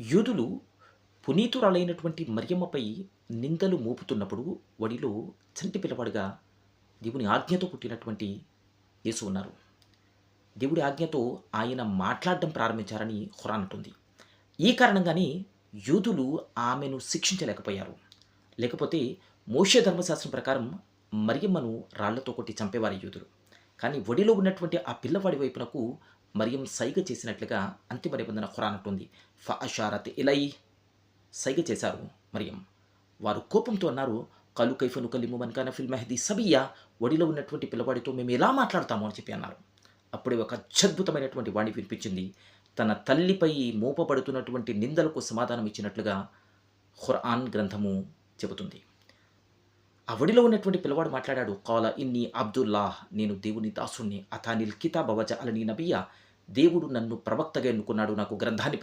యూదులు పునీతురాలైనటువంటి మరియమ్మపై నిందలు మోపుతున్నప్పుడు వడిలో చంటి పిల్లవాడిగా దేవుని ఆజ్ఞతో పుట్టినటువంటి యేసు ఉన్నారు. దేవుడి ఆజ్ఞతో ఆయన మాట్లాడడం ప్రారంభించారని ఖురాన్ అంటుంది. ఈ కారణంగానే యూదులు ఆమెను శిక్షించలేకపోయారు. లేకపోతే మోషే ధర్మశాస్త్రం ప్రకారం మరియమ్మను రాళ్ళతో కొట్టి చంపేవారు యూదులు కానీ ఒడిలో ఉన్నటువంటి ఆ పిల్లవాడి వైపునకు మరియం సైగ చేసినట్లుగా అంతిమ నిబంధన ఖురాన్ అంటుంది ఫ అషారత్ ఇలై సైగ చేశారు మరియం. వారు కోపంతో అన్నారు కలు కైఫ నుకలిము మనకాన ఫిల్ మెహదీ సబియా ఒడిలో ఉన్నటువంటి పిల్లవాడితో మేము ఎలా మాట్లాడతాము? అని చెప్పి అన్నారు. అప్పుడే ఒక అత్యద్భుతమైనటువంటి వాణి వినిపించింది. తన తల్లిపై మోపబడుతున్నటువంటి నిందలకు సమాధానం ఇచ్చినట్లుగా ఖురాన్ గ్రంథము చెబుతుంది. ఆ ఒడిలో ఉన్నటువంటి పిల్లవాడు మాట్లాడాడు కాల ఇన్ని అబ్దుల్లాహ్ నేను దేవుని దాసుణ్ణి. అథానిల్ కితాబ్ అలని నబియా దేవుడు నన్ను ప్రవక్తగా ఎన్నుకున్నాడు నాకు గ్రంథాన్ని